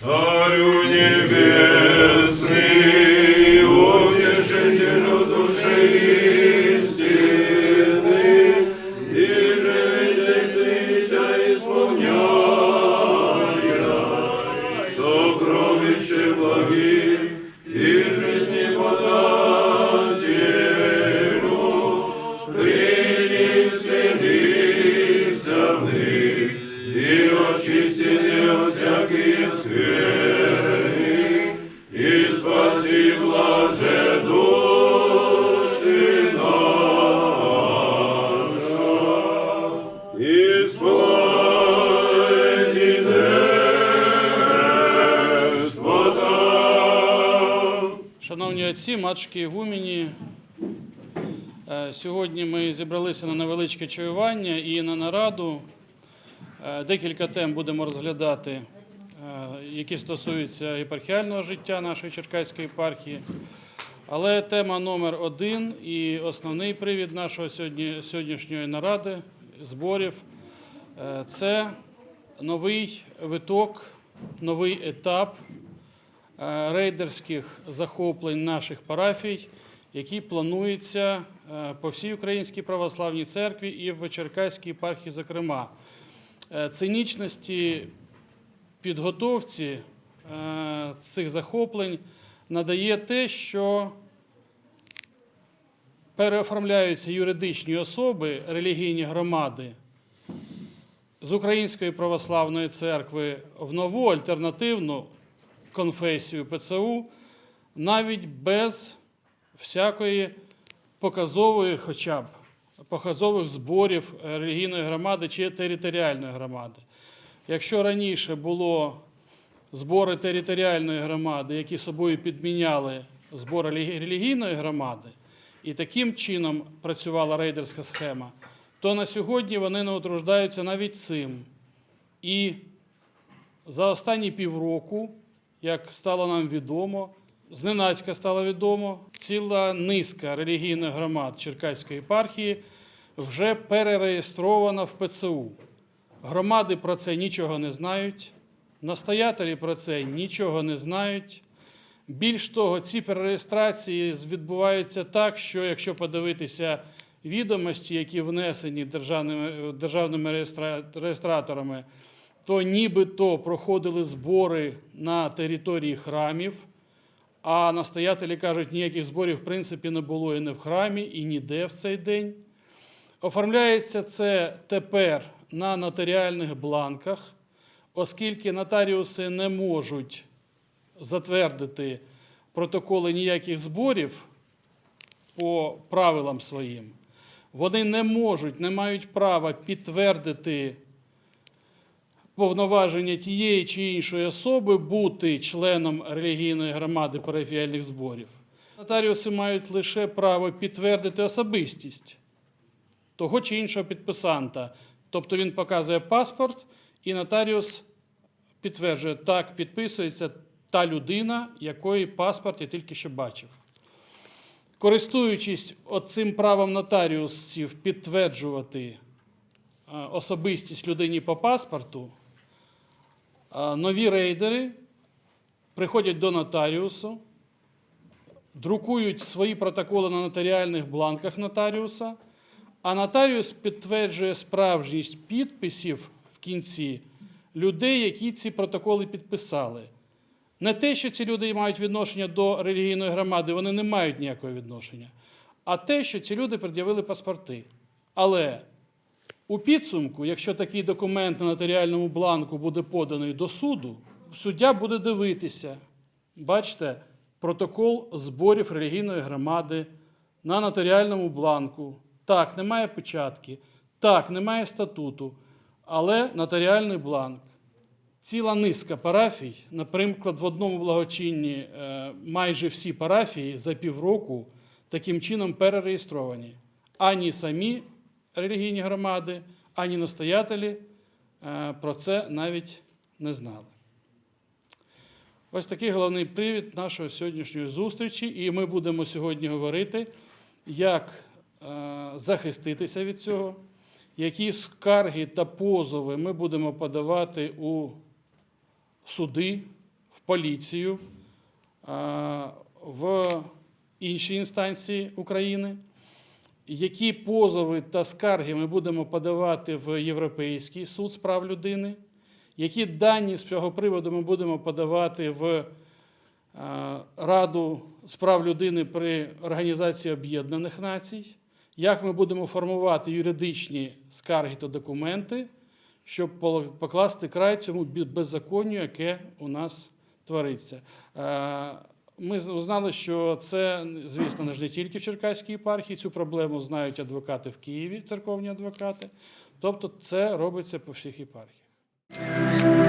Царю небес. Отці, матушки Гуміні, е, сьогодні ми зібралися на невеличке чаювання і на нараду. Е, Декілька тем будемо розглядати, е, які стосуються єпархіального життя нашої Черкаської єпархії. Але тема номер один і основний привід нашого сьогодні, сьогоднішньої наради, зборів це новий виток, новий етап рейдерських захоплень наших парафій, які плануються е, по всій Українській православній церкві і в Черкаській єпархії, зокрема. Е, Цинічності підготовці е, цих захоплень надає те, що переоформляються юридичні особи, релігійні громади з Української православної церкви в нову альтернативну конфесію ПЦУ, навіть без всякої показової, хоча б показових зборів релігійної громади чи територіальної громади. Якщо раніше було збори територіальної громади, які собою підміняли збори релігійної громади, і таким чином працювала рейдерська схема, то на сьогодні вони не утруждаються навіть цим. І за останні півроку, як стало нам відомо, зненацька стало відомо, ціла низка релігійних громад Черкаської єпархії вже перереєстрована в ПЦУ. Громади про це нічого не знають, настоятелі про це нічого не знають. Більш того, ці перереєстрації відбуваються так, що якщо подивитися відомості, які внесені державними, державними реєстраторами, то нібито проходили збори на території храмів, а настоятелі кажуть, ніяких зборів в принципі не було і не в храмі, і ніде в цей день. Оформляється це тепер на нотаріальних бланках, оскільки нотаріуси не можуть затвердити протоколи ніяких зборів по правилам своїм. Вони не можуть, не мають права підтвердити повноваження тієї чи іншої особи бути членом релігійної громади парафіальних зборів. Нотаріуси мають лише право підтвердити особистість того чи іншого підписанта. Тобто він показує паспорт, і нотаріус підтверджує, так підписується та людина, якої паспорт я тільки що бачив. Користуючись цим правом нотаріусів підтверджувати е, особистість людині по паспорту, нові рейдери приходять до нотаріусу, друкують свої протоколи на нотаріальних бланках нотаріуса, а нотаріус підтверджує справжність підписів в кінці людей, які ці протоколи підписали. Не те, що ці люди мають відношення до релігійної громади, вони не мають ніякого відношення, а те, що ці люди пред'явили паспорти. Але у підсумку, якщо такий документ на нотаріальному бланку буде поданий до суду, суддя буде дивитися, бачите, протокол зборів релігійної громади на нотаріальному бланку. Так, немає печатки, так, немає статуту, але нотаріальний бланк. Ціла низка парафій, наприклад, в одному благочинні е, майже всі парафії за півроку таким чином перереєстровані. Ані самі релігійні громади, ані настоятелі е, про це навіть не знали. Ось такий головний привід нашої сьогоднішньої зустрічі, і ми будемо сьогодні говорити, як е, захиститися від цього, які скарги та позови ми будемо подавати у суди, в поліцію, в інші інстанції України. Які позови та скарги ми будемо подавати в Європейський суд з прав людини? Які дані з цього приводу ми будемо подавати в е, Раду з прав людини при Організації Об'єднаних Націй? Як ми будемо формувати юридичні скарги та документи, щоб покласти край цьому беззаконню, яке у нас твориться? Ми узнали, що це, звісно, не ж не тільки в Черкаській єпархії, цю проблему знають адвокати в Києві, церковні адвокати. Тобто це робиться по всіх єпархіях.